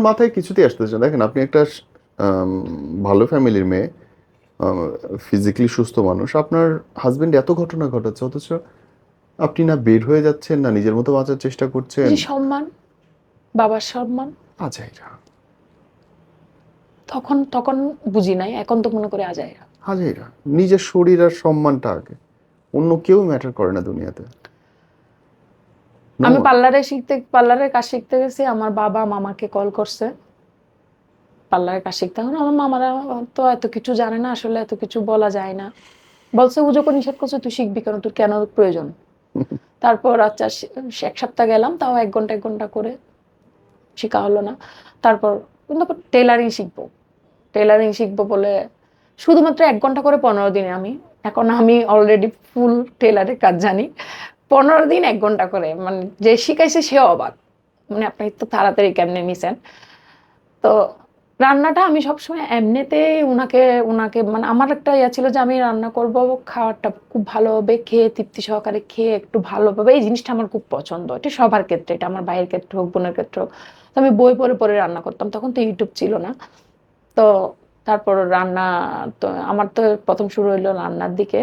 আমার মাথায় কিছুতেই আসতেছে না। দেখেন আপনি একটা ভালো ফ্যামিলির মেয়ে, ফিজিক্যালি সুস্থ মানুষ। আপনার হাজবেন্ড এত ঘটনা ঘটাচ্ছে অথচ আপনি না বের হয়ে যাচ্ছেন, না নিজের মতো বাঁচার চেষ্টা করছেন। সম্মান, বাবার সম্মান। আজাইরা। তখন তখন বুঝি নাই। এখন তো মনে করে আজাইরা। আজাইরা। নিজের শরীর আর সম্মানটা আগে। অন্য কেউ ম্যাটার করে না দুনিয়াতে। আমি পার্লারে শিখতে পার্লারের কাজ শিখতে গেছি। আমার বাবা মামাকে কল করছে। পার্লারের কাজ শিখতে। এখন আমার মামারা তো এত কিছু জানে না। আসলে এত কিছু বলা যায় না। বলছে ও যখন নিষেধ করছে তুই শিখবি কেন? তোর কেন প্রয়োজন? তারপর আচ্ছা এক সপ্তাহ গেলাম। তাও এক ঘণ্টা এক ঘণ্টা করে। শেখা হলো না। তারপর কিন্তু টেলারিং শিখব। টেলারিং শিখব বলে শুধুমাত্র এক ঘণ্টা করে ১৫ দিনে আমি। এখন আমি অলরেডি ফুল টেলারের কাজ জানি। ১৫ দিন এক ঘণ্টা করে। মানে যে শিখাইছে সেও অবাক। মানে আপনি তো তাড়াতাড়ি কেমনে নিছেন? তো রান্নাটা আমি সবসময় এমনিতেই উনাকে উনাকে মানে আমার একটা ইয়া ছিল যে আমি রান্না করব, খাওয়ারটা খুব ভালো হবে, খেয়ে তৃপ্তি সহকারে খেয়ে একটু ভালোভাবে এই জিনিসটা আমার খুব পছন্দ। এটা সবার ক্ষেত্রে। এটা আমার ভাইয়ের ক্ষেত্রে হোক, বোনের ক্ষেত্রে হোক। তো আমি বই পড়ে, পড়ে রান্না করতাম। তখন তো ইউটিউব ছিল না। তো তারপর রান্না তো আমার তো প্রথম শুরু হইল রান্নার দিকে।